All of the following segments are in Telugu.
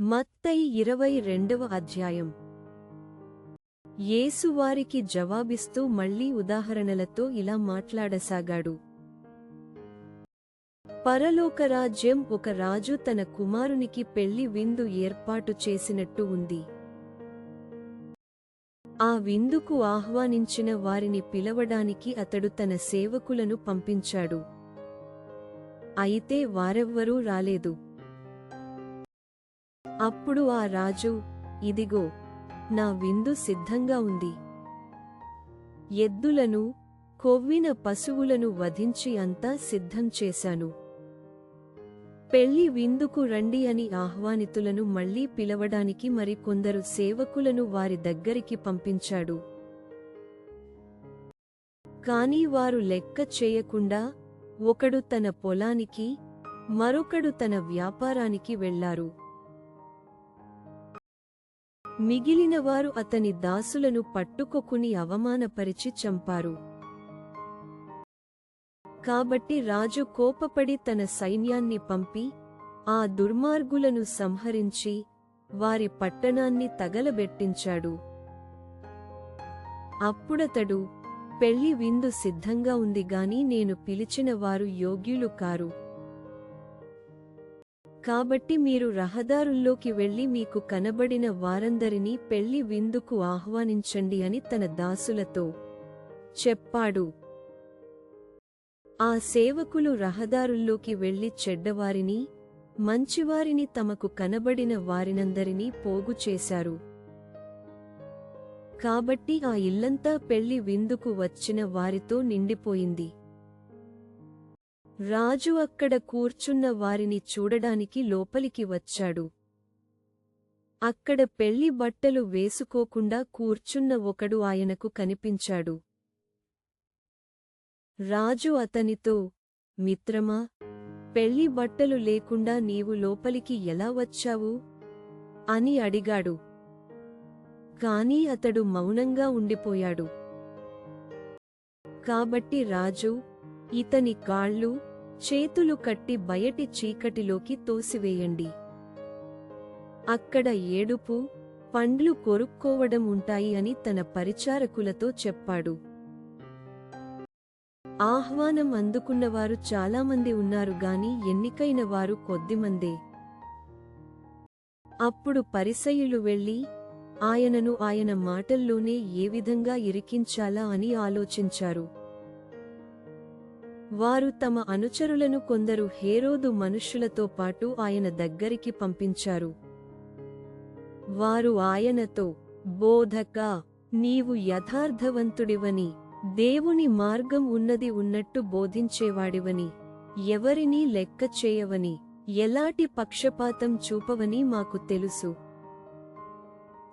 మత్తయి ఇరవై రెండవ అధ్యాయం. యేసువారికి జవాబిస్తూ మళ్ళీ ఉదాహరణలతో ఇలా మాట్లాడసాగాడు. పరలోకరాజ్యం ఒక రాజు తన కుమారునికి పెళ్ళి విందు ఏర్పాటు చేసినట్టు ఉంది. ఆ విందుకు ఆహ్వానించిన వారిని పిలవడానికి అతడు తన సేవకులను పంపించాడు. అయితే వారెవ్వరూ రాలేదు. అప్పుడు ఆ రాజు ఇదిగో నా విందు సిద్ధంగా ఉంది. ఎద్దులను కొవ్విన పశువులను వధించి అంతా సిద్ధం చేశాను. పెళ్ళి విందుకు రండి అని ఆహ్వానితులను మళ్ళీ పిలవడానికి మరి కొందరు సేవకులను వారి దగ్గరికి పంపించాడు. కాని వారు లెక్క చేయకుండా ఒకడు తన పొలానికి మరొకడు తన వ్యాపారానికి వెళ్ళారు మిగిలినవారు అతని దాసులను పట్టుకొకుని అవమానపరిచి చంపారు. కాబట్టి రాజు కోపపడి తన సైన్యాన్ని పంపి ఆ దుర్మార్గులను సంహరించి వారి పట్టణాన్ని తగలబెట్టించాడు. అప్పుడతడు పెళ్ళి విందు సిద్ధంగా ఉంది గాని నేను పిలిచిన వారు యోగ్యులు కారు. కాబట్టి మీరు రహదారుల్లోకి వెళ్ళి మీకు కనబడిన వారందరినీ పెళ్ళి విందుకు ఆహ్వానించండి అని తన దాసులతో చెప్పాడు. ఆ సేవకులు రహదారుల్లోకి వెళ్ళి చెడ్డవారిని మంచివారిని తమకు కనబడిన వారినందరినీ పోగు చేశారు. కాబట్టి ఆ ఇల్లంతా పెళ్ళి విందుకు వచ్చిన వారితో నిండిపోయింది. రాజు అక్కడ కూర్చున్న వారిని చూడడానికి లోపలికి వచ్చాడు. అక్కడ పెళ్ళి బట్టలు వేసుకోకుండా కూర్చున్న ఒకడు ఆయనకు కనిపించాడు. రాజు అతనితో మిత్రమా పెళ్ళి బట్టలు లేకుండా నీవు లోపలికి ఎలా వచ్చావు అని అడిగాడు. కాని అతడు మౌనంగా ఉండిపోయాడు. కాబట్టి రాజు ఇతని కాళ్ళు చేతులు కట్టి బయటి చీకటిలోకి తోసివేయండి. అక్కడ ఏడుపు పండ్లు కొరుక్కోవడం ఉంటాయి అని తన పరిచారకులతో చెప్పాడు. ఆహ్వానం అందుకున్నవారు చాలామంది ఉన్నారు గాని ఎన్నికైన వారు కొద్దిమందే. అప్పుడు పరిసయులు వెళ్ళి ఆయనను ఆయన మాటల్లోనే ఏ విధంగా ఇరికించాలా అని ఆలోచించారు. వారు తమ అనుచరులను కొందరు హేరోదు మనుష్యులతో పాటు ఆయన దగ్గరికి పంపించారు. వారు ఆయనతో బోధక నీవు యథార్థవంతుడివని దేవుని మార్గం ఉన్నది ఉన్నట్టు బోధించేవాడివని ఎవరినీ లెక్క చేయవని ఎలాంటి పక్షపాతం చూపవని మాకు తెలుసు.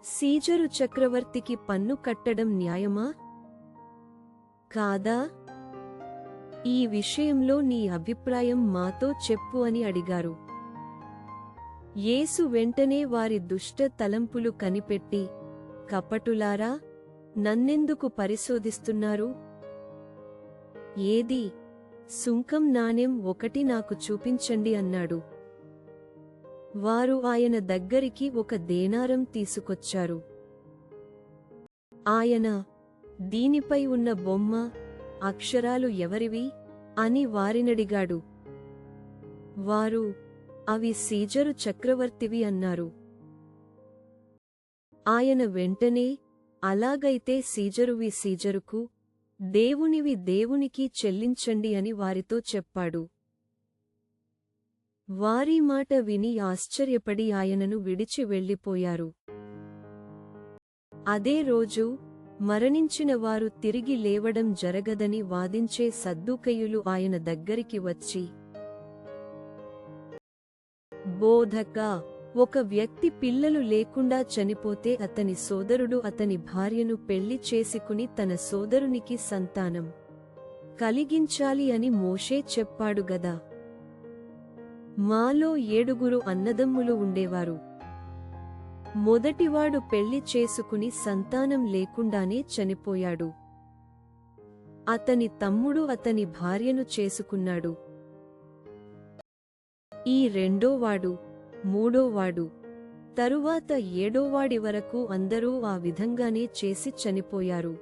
సీజరు చక్రవర్తికి పన్ను కట్టడం న్యాయమా? కాదా? ఈ విషయంలో నీ అభిప్రాయం మాతో చెప్పు అని అడిగారు. యేసు వెంటనే వారి దుష్ట తలంపులు కనిపెట్టి కపటులారా నన్నెందుకు పరిశోధిస్తున్నారు? ఏది? సుంకం నాణెం ఒకటి నాకు చూపించండి అన్నాడు. వారు ఆయన దగ్గరికి ఒక దేనారం తీసుకొచ్చారు. ఆయన దీనిపై ఉన్న బొమ్మ అక్షరాలు ఎవరివి? అని వారినడిగాడు. వారు అవి సీజరు చక్రవర్తివి అన్నారు. ఆయన వెంటనే అలాగైతే సీజరువి సీజరుకు దేవునివి దేవునికి చెల్లించండి అని వారితో చెప్పాడు. వారి మాట విని ఆశ్చర్యపడి ఆయనను విడిచి వెళ్ళిపోయారు. అదే రోజు మరణించిన వారు తిరిగి లేవడం జరగదని వాదించే సద్దుకయులు ఆయన దగ్గరికి వచ్చి బోధక ఒక వ్యక్తి పిల్లలు లేకుండా చనిపోతే అతని సోదరుడు అతని భార్యను పెళ్ళి చేసుకుని తన సోదరునికి సంతానం కలిగించాలి అని మోషే చెప్పాడు గదా. మాలో ఏడుగురు అన్నదమ్ములు ఉండేవారు. మొదటివాడు పెళ్ళి చేసుకుని సంతానం లేకుండానే చనిపోయాడు. అతని తమ్ముడు అతని భార్యను చేసుకున్నాడు. ఈ రెండోవాడు మూడోవాడు తరువాత ఏడోవాడి వరకు అందరూ ఆ విధంగానే చేసి చనిపోయారు.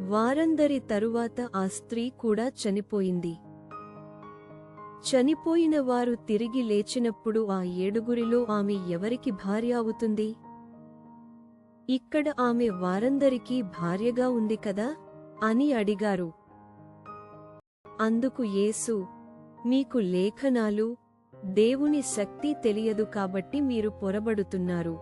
వారందరి తరువాత ఆ స్త్రీ కూడా చనిపోయింది. చనిపోయిన వారు తిరిగి లేచినప్పుడు ఆ ఏడుగురిలో ఆమె ఎవరికి భార్య అవుతుంది? ఇక్కడ ఆమె వారందరికీ భార్యగా ఉంది కదా? అని అడిగారు. అందుకు యేసు మీకు లేఖనాలు దేవుని శక్తి తెలియదు కాబట్టి మీరు పొరబడుతున్నారు.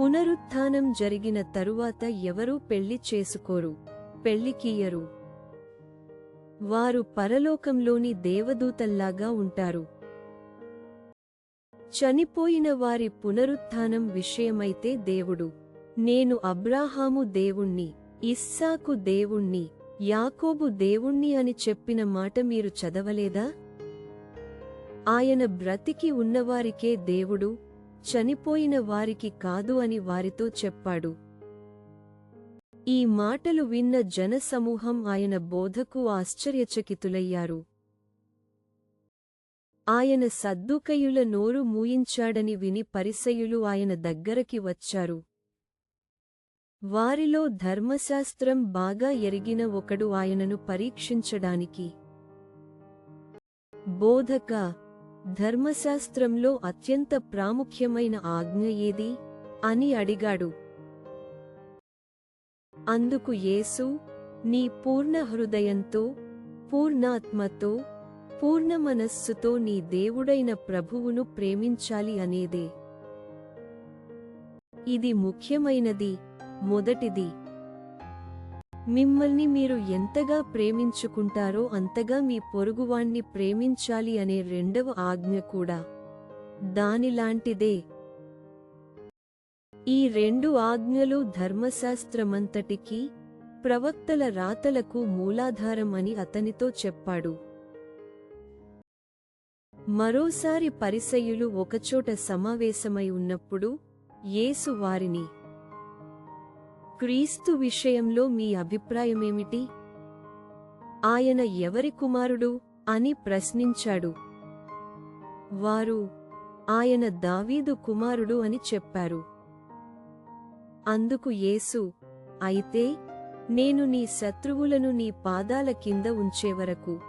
పునరుత్థానం జరిగిన తరువాత ఎవరూ పెళ్ళి చేసుకోరు పెళ్ళికీయరు వారు పరలోకంలోని దేవదూతల్లాగా ఉంటారు. చనిపోయిన వారి పునరుత్థానం విషయమైతే దేవుడు నేను అబ్రాహాము దేవుణ్ణి ఇస్సాకు దేవుణ్ణి యాకోబు దేవుణ్ణి అని చెప్పిన మాట మీరు చదవలేదా? ఆయన బ్రతికి ఉన్నవారికే దేవుడు చనిపోయిన వారికి కాదు అని వారితో చెప్పాడు. ఈ మాటలు విన్న జనసమూహం ఆయన బోధకు ఆశ్చర్యచకితులయ్యారు. ఆయన సద్దుకయుల నోరు మూయించాడని విని పరిసయులు ఆయన దగ్గరకి వచ్చారు. వారిలో ధర్మశాస్త్రం బాగా ఎరిగిన ఒకడు ఆయనను పరీక్షించడానికి. బోధక ధర్మశాస్త్రంలో అత్యంత ప్రాముఖ్యమైన ఆజ్ఞ ఏది? అని అడిగాడు. అందుకు యేసు నీ పూర్ణ హృదయంతో పూర్ణాత్మతో పూర్ణ మనస్సుతో నీ దేవుడైన ప్రభువును ప్రేమించాలి అనేదే. ఇది ముఖ్యమైనది మొదటిది. మిమ్మల్ని మీరు ఎంతగా ప్రేమించుకుంటారో అంతగా మీ పొరుగువాణ్ణి ప్రేమించాలి అనే రెండవ ఆజ్ఞ కూడా. దానిలాంటిదే. ఈ రెండు ఆజ్ఞలు ధర్మశాస్త్రమంతటికీ ప్రవక్తల రాతలకు మూలాధారం అని అతనితో చెప్పాడు. మరోసారి పరిసయులు ఒకచోట సమావేశమై ఉన్నప్పుడు యేసు వారిని క్రీస్తు విషయంలో మీ అభిప్రాయమేమిటి? ఆయన ఎవరి కుమారుడు? అని ప్రశ్నించాడు. వారు ఆయన దావీదు కుమారుడు అని చెప్పారు. అందుకు యేసు అయితే నేను నీ శత్రువులను నీ పాదాల కింద ఉంచేవరకు.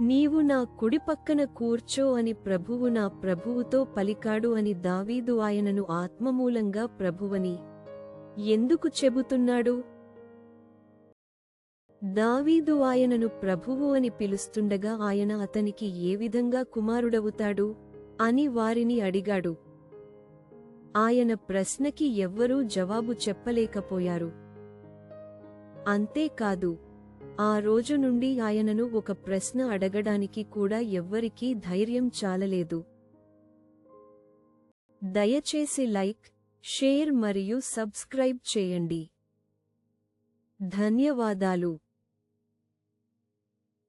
నీవు నా కుడిపక్కన కూర్చో అని ప్రభువు నా ప్రభువుతో పలికాడు అని దావీదు ఆయనను ఆత్మమూలంగా ప్రభువని. ఎందుకు చెబుతున్నాడు? దావీదు ఆయనను ప్రభువు అని పిలుస్తుండగా ఆయన అతనికి ఏ విధంగా కుమారుడవుతాడు? అని వారిని అడిగాడు. ఆయన ప్రశ్నకి ఎవ్వరూ జవాబు చెప్పలేకపోయారు. అంతేకాదు ఆ రోజు నుండి ఆయనను ఒక ప్రశ్న అడగడానికి కూడా ఎవ్వరికీ ధైర్యం చాలలేదు. దయచేసి లైక్ షేర్ మరియు సబ్స్క్రైబ్ చేయండి. ధన్యవాదాలు.